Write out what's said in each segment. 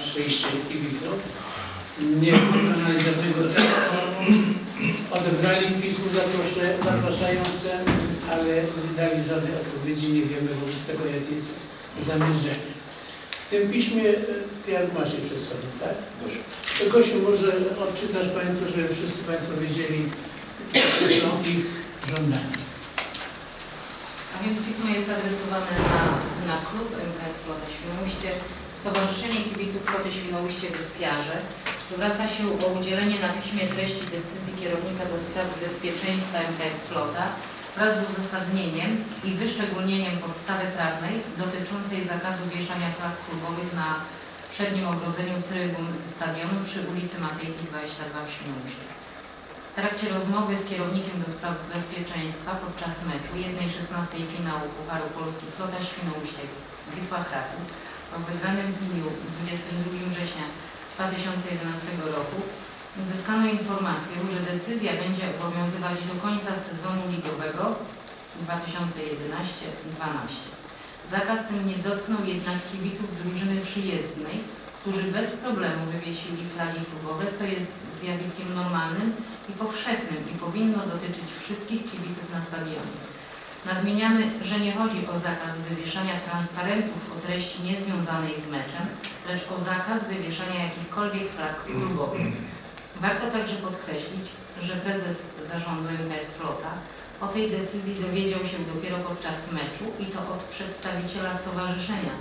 przyjście kibiców. Nie wykonali żadnego. Odebrali pismo zapraszające, ale nie dali żadnej odpowiedzi. Nie wiemy wobec tego, jakie jest zamierzenie. W tym piśmie, e, ty Jan masz je przed sobą, tak? To Gosiu, może odczytasz Państwu, żeby wszyscy Państwo wiedzieli, jakie są ich żądania. A więc pismo jest adresowane na, na klub MKS Flota Świnoujście, Stowarzyszenie Kibiców Floty Świnoujście Wyspiarze. Zwraca się o udzielenie na piśmie treści decyzji kierownika do spraw bezpieczeństwa MKS Flota wraz z uzasadnieniem i wyszczególnieniem podstawy prawnej dotyczącej zakazu wieszania flag klubowych na przednim ogrodzeniu trybun stadionu przy ulicy Matejki 22 w Świnoujściu. W trakcie rozmowy z kierownikiem do spraw bezpieczeństwa podczas meczu 1.16 finału Pucharu Polski Flota Świnoujście Wisła Kraków rozegranym w dniu 22 września 2011 roku uzyskano informację, że decyzja będzie obowiązywać do końca sezonu ligowego 2011-12. Zakaz ten nie dotknął jednak kibiców drużyny przyjezdnej, którzy bez problemu wywiesili flagi klubowe, co jest zjawiskiem normalnym i powszechnym i powinno dotyczyć wszystkich kibiców na stadionie. Nadmieniamy, że nie chodzi o zakaz wywieszania transparentów o treści niezwiązanej z meczem, lecz o zakaz wywieszania jakichkolwiek flag klubowych. Warto także podkreślić, że prezes zarządu MKS Flota o tej decyzji dowiedział się dopiero podczas meczu i to od przedstawiciela stowarzyszenia.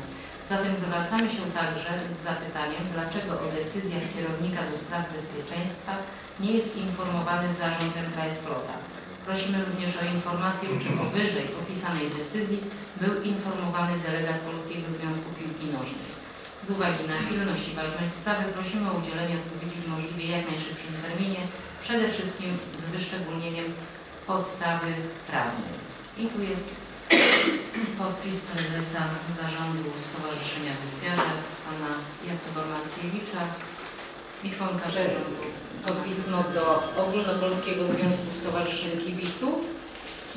Zatem zwracamy się także z zapytaniem, dlaczego o decyzjach kierownika do spraw bezpieczeństwa nie jest informowany zarząd MKS Flota. Prosimy również o informację, czy o wyżej opisanej decyzji był informowany delegat Polskiego Związku Piłki Nożnej. Z uwagi na pilność i ważność sprawy prosimy o udzielenie odpowiedzi w możliwie jak najszybszym terminie, przede wszystkim z wyszczególnieniem podstawy prawnej. I tu jest podpis prezesa zarządu Stowarzyszenia Wyspiarza, pana Jakuba Markiewicza i członka zarządu. To pismo do Ogólnopolskiego Związku Stowarzyszeń Kibiców,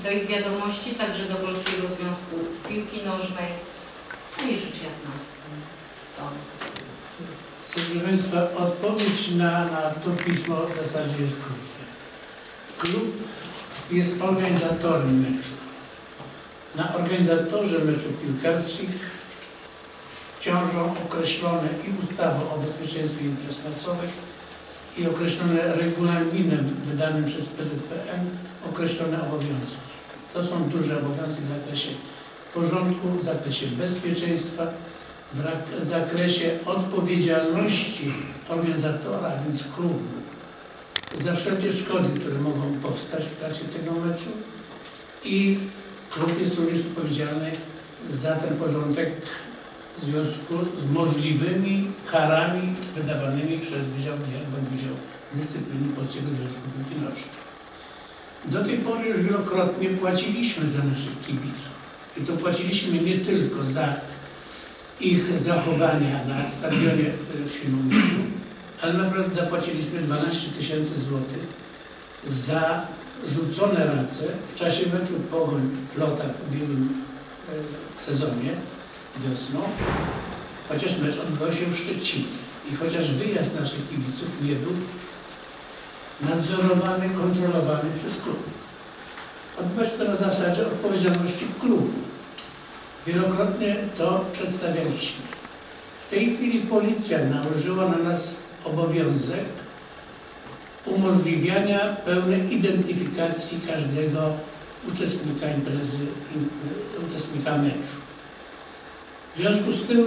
do ich wiadomości, także do Polskiego Związku Piłki Nożnej, no i rzecz jasna to. Proszę Państwa, odpowiedź na, na to pismo w zasadzie jest krótka. Klub jest organizatorem meczów. Na organizatorze meczów piłkarskich ciążą określone i ustawą o bezpieczeństwie imprez masowych i określone regulaminem wydanym przez PZPN określone obowiązki. To są duże obowiązki w zakresie porządku, w zakresie bezpieczeństwa, w zakresie odpowiedzialności organizatora, a więc klubu, za wszelkie szkody, które mogą powstać w trakcie tego meczu i klub jest również odpowiedzialny za ten porządek w związku z możliwymi karami wydawanymi przez Wydział Gier bądź Wydział Dyscypliny Polskiego Związku Piłki Nożnej. Do tej pory już wielokrotnie płaciliśmy za naszych kibiców. I to płaciliśmy nie tylko za ich zachowania na stadionie w Świnoujściu, ale naprawdę zapłaciliśmy 12 tysięcy złotych za rzucone ręce w czasie meczu Pogoń Flota w ubiegłym y, sezonie wiosną, chociaż mecz odbywał się w Szczecinie i chociaż wyjazd naszych kibiców nie był nadzorowany, kontrolowany przez klub. Odbywa się to na zasadzie odpowiedzialności klubu. Wielokrotnie to przedstawialiśmy. W tej chwili policja nałożyła na nas obowiązek umożliwiania pełnej identyfikacji każdego uczestnika imprezy, im, uczestnika meczu. W związku z tym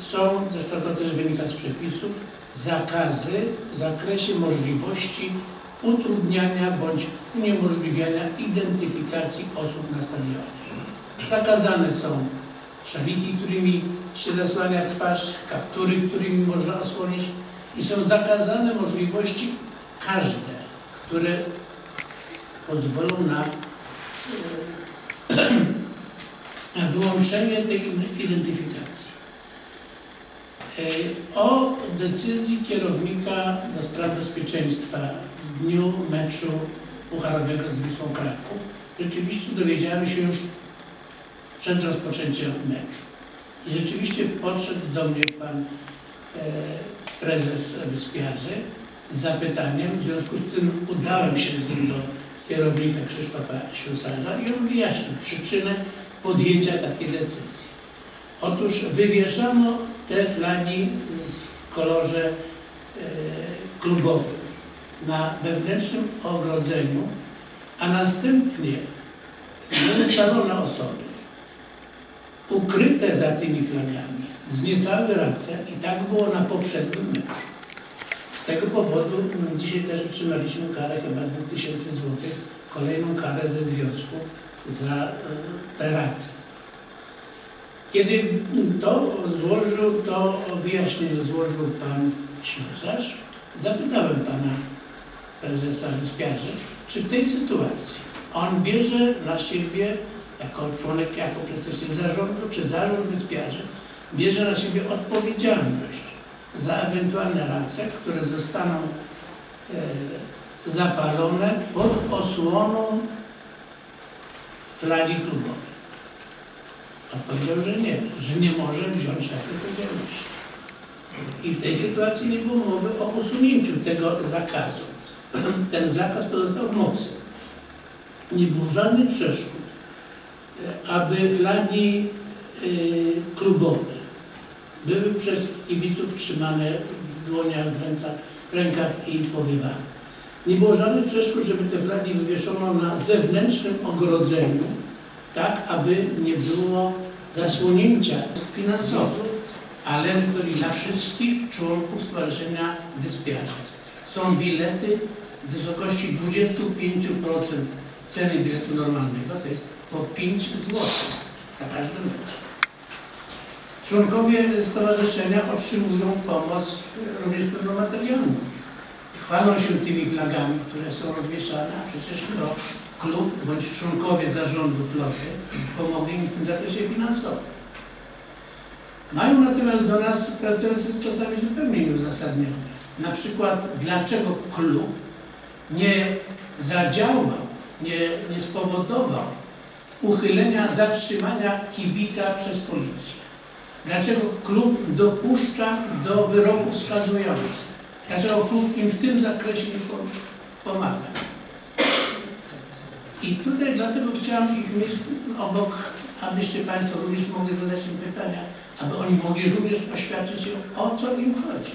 są, zresztą to też wynika z przepisów, zakazy w zakresie możliwości utrudniania bądź uniemożliwiania identyfikacji osób na stadionie. Zakazane są szaliki, którymi się zasłania twarz, kaptury, którymi można osłonić i są zakazane możliwości każde, które pozwolą na e, wyłączenie tej identyfikacji. E, O decyzji kierownika do spraw bezpieczeństwa w dniu meczu pucharowego z Wisłą Kraków rzeczywiście dowiedziałem się już przed rozpoczęciem meczu. I rzeczywiście podszedł do mnie pan prezes wyspiarzy zapytaniem. W związku z tym udałem się z nim do kierownika Krzysztofa Ślusarza i on wyjaśnił przyczynę podjęcia takiej decyzji. Otóż wywieszano te flagi w kolorze e, klubowym na wewnętrznym ogrodzeniu, a następnie ustalone osoby ukryte za tymi flagami zniecały rację i tak było na poprzednim meczu. Z tego powodu dzisiaj też otrzymaliśmy karę chyba 2000 zł, kolejną karę ze związku za e, te racje. Kiedy to złożył, to wyjaśnienie złożył pan ślusarz, zapytałem pana prezesa wyspiarzy, czy w tej sytuacji on bierze na siebie, jako członek, jako przedstawiciel zarządu, czy zarząd wyspiarzy, bierze na siebie odpowiedzialność za ewentualne racje, które zostaną e, zapalone pod osłoną flagi klubowej. Odpowiedział, że nie, że nie może wziąć takiej odpowiedzialności. I w tej sytuacji nie było mowy o usunięciu tego zakazu. Ten zakaz pozostał w mocy. Nie było żadnych przeszkód, e, aby flagi e, klubowe były przez kibiców trzymane w dłoniach, w rękach, w rękach i powiewane. Nie było żadnych przeszkód, żeby te flagi wywieszono na zewnętrznym ogrodzeniu, tak aby nie było zasłonięcia finansowów, ale dla wszystkich członków Stowarzyszenia Wyspiarzy. Są bilety w wysokości 25% ceny biletu normalnego, to jest po 5 zł za każdy mecz. Członkowie stowarzyszenia otrzymują pomoc również pewną materialną. Chwalą się tymi flagami, które są rozwieszane, a przecież to klub bądź członkowie zarządu floty pomogli im w tym zakresie finansowym. Mają natomiast do nas pretensje czasami zupełnie nieuzasadnione. Na przykład, dlaczego klub nie zadziałał, nie, nie spowodował uchylenia zatrzymania kibica przez policję. Dlaczego klub dopuszcza do wyroków wskazujących? Dlaczego klub im w tym zakresie nie po- pomaga? I tutaj dlatego chciałam ich mieć obok, abyście Państwo również mogli zadać im pytania, aby oni mogli również oświadczyć się, o co im chodzi.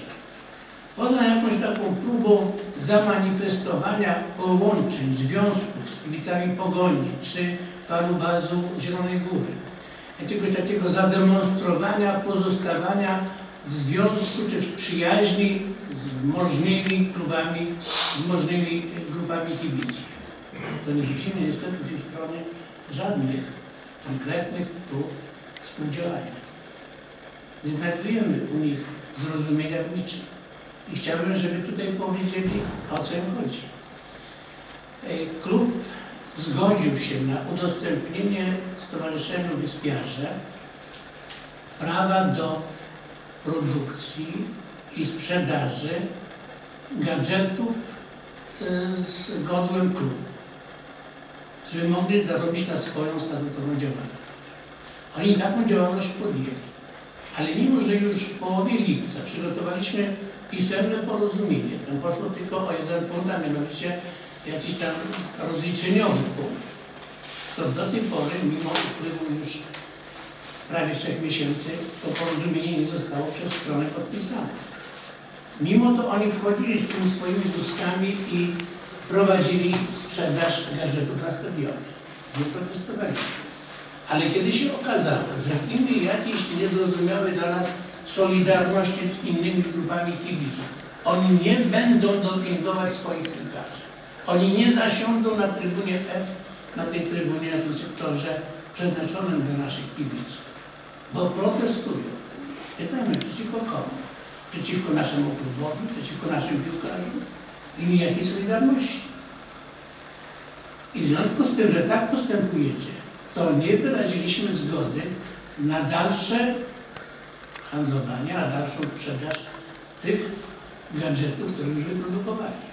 Poza jakąś taką próbą zamanifestowania połączeń, związków z kibicami Pogoni czy Falubazu Zielonej Góry, jakiegoś takiego zademonstrowania, pozostawania w związku czy w przyjaźni z możnymi klubami, z możnymi grupami kibiców. To nie widzimy niestety z ich strony żadnych konkretnych prób współdziałania. Nie znajdujemy u nich zrozumienia w niczym. I chciałbym, żeby tutaj powiedzieli, o co im chodzi. Klub zgodził się na udostępnienie Stowarzyszeniu Wyspiarze prawa do produkcji i sprzedaży gadżetów e, z godłem klubu, żeby mogli zarobić na swoją statutową działalność. Oni taką działalność podjęli. Ale mimo, że już w połowie lipca przygotowaliśmy pisemne porozumienie, tam poszło tylko o jeden punkt, a mianowicie jakiś tam rozliczeniowy punkt, to do tej pory, mimo upływu już prawie trzech miesięcy, to porozumienie nie zostało przez stronę podpisane. Mimo to oni wchodzili z tymi swoimi wózkami i prowadzili sprzedaż gadżetów na stadionie. Nie protestowaliśmy. Ale kiedy się okazało, że w imię jakiejś niezrozumiałej dla nas solidarności z innymi grupami kibiców, oni nie będą dopingować swoich piłkarzy. Oni nie zasiądą na trybunie F, na tej trybunie, na tym sektorze przeznaczonym dla naszych kibiców, bo protestują. Pytamy, przeciwko komu? Przeciwko naszemu klubowi, przeciwko naszym piłkarzom? Imię jakiej solidarności? I w związku z tym, że tak postępujecie, to nie wyraziliśmy zgody na dalsze handlowanie, na dalszą sprzedaż tych gadżetów, które już wyprodukowali.